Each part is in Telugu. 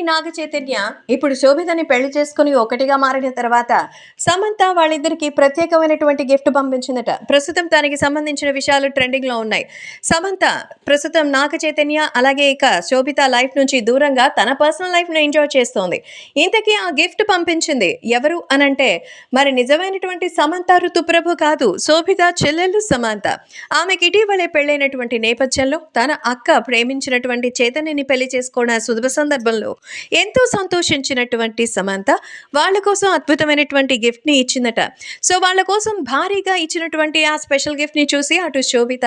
అక్కినేని నాగ చైతన్య ఇప్పుడు శోభితని పెళ్ళి చేసుకుని ఒకటిగా మారిన తర్వాత సమంత వాళ్ళిద్దరికి ప్రత్యేకమైనటువంటి గిఫ్ట్ పంపించిందట. ప్రస్తుతం దానికి సంబంధించిన విషయాలు ట్రెండింగ్లో ఉన్నాయి. సమంత ప్రస్తుతం నాగ చైతన్య అలాగే ఇక శోభిత లైఫ్ నుంచి దూరంగా తన పర్సనల్ లైఫ్ను ఎంజాయ్ చేస్తోంది. ఇంతకీ ఆ గిఫ్ట్ పంపించింది ఎవరు అనంటే మరి నిజమైనటువంటి సమంత ఋతుప్రభు కాదు శోభిత చెల్లెళ్ళు సమంత. ఆమెకి ఇటీవలే పెళ్ళైనటువంటి నేపథ్యంలో తన అక్క ప్రేమించినటువంటి చైతన్యని పెళ్ళి చేసుకున్న శుభ సందర్భంలో ఎంతో సంతోషించినటువంటి సమంత వాళ్ళ కోసం అద్భుతమైనటువంటి గిఫ్ట్ని ఇచ్చిందట. సో వాళ్ళ కోసం భారీగా ఇచ్చినటువంటి ఆ స్పెషల్ గిఫ్ట్ని చూసి అటు శోభిత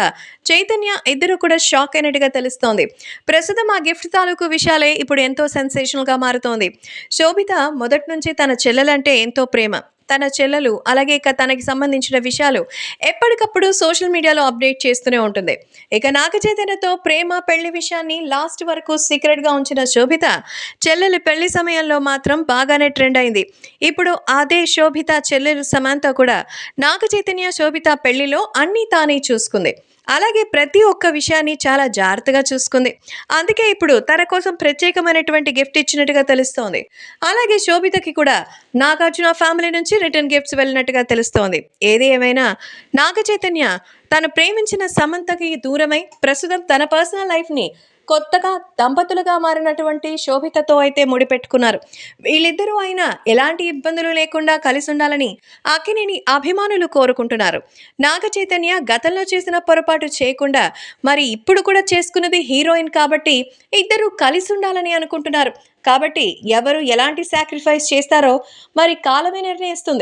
చైతన్య ఇద్దరు కూడా షాక్ అయినట్టుగా తెలుస్తోంది. ప్రస్తుతం ఆ గిఫ్ట్ తాలూకు విషయాలే ఇప్పుడు ఎంతో సెన్సేషనల్గా మారుతోంది. శోభిత మొదటి నుంచి తన చెల్లెలంటే ఎంతో ప్రేమ. తన చెల్లెలు అలాగే ఇక తనకి సంబంధించిన విషయాలు ఎప్పటికప్పుడు సోషల్ మీడియాలో అప్డేట్ చేస్తూనే ఉంటుంది. ఇక నాగ చైతన్యతో ప్రేమ పెళ్ళి విషయాన్ని లాస్ట్ వరకు సీక్రెట్గా ఉంచిన శోభిత చెల్లెలి పెళ్ళి సమయంలో మాత్రం బాగానే ట్రెండ్ అయింది. ఇప్పుడు అదే శోభిత చెల్లెలు సమంత కూడా నాగ చైతన్య శోభిత పెళ్ళిలో అన్నీ తానే చూసుకుంది. అలాగే ప్రతి ఒక్క విషయాన్ని చాలా జాగ్రత్తగా చూసుకుంది. అందుకే ఇప్పుడు తన కోసం ప్రత్యేకమైనటువంటి గిఫ్ట్ ఇచ్చినట్టుగా తెలుస్తోంది. అలాగే శోభితకి కూడా నాగార్జున ఫ్యామిలీ నుంచి నుంచి రిటర్న్ గిఫ్ట్స్ వెళ్ళినట్టుగా తెలుస్తోంది. ఏది ఏమైనా నాగ చైతన్య తను ప్రేమించిన సమంతకి దూరమై ప్రస్తుతం తన పర్సనల్ లైఫ్ని కొత్తగా దంపతులుగా మారినటువంటి శోభితతో అయితే ముడిపెట్టుకున్నారు. వీళ్ళిద్దరూ అయినా ఎలాంటి ఇబ్బందులు లేకుండా కలిసి ఉండాలని అక్కినేని అభిమానులు కోరుకుంటున్నారు. నాగ చైతన్య గతంలో చేసిన పొరపాటు చేయకుండా మరి ఇప్పుడు కూడా చేసుకున్నది హీరోయిన్ కాబట్టి ఇద్దరు కలిసి ఉండాలని అనుకుంటున్నారు. కాబట్టి ఎవరు ఎలాంటి సాక్రిఫైస్ చేస్తారో మరి కాలమే నిర్ణయిస్తుంది.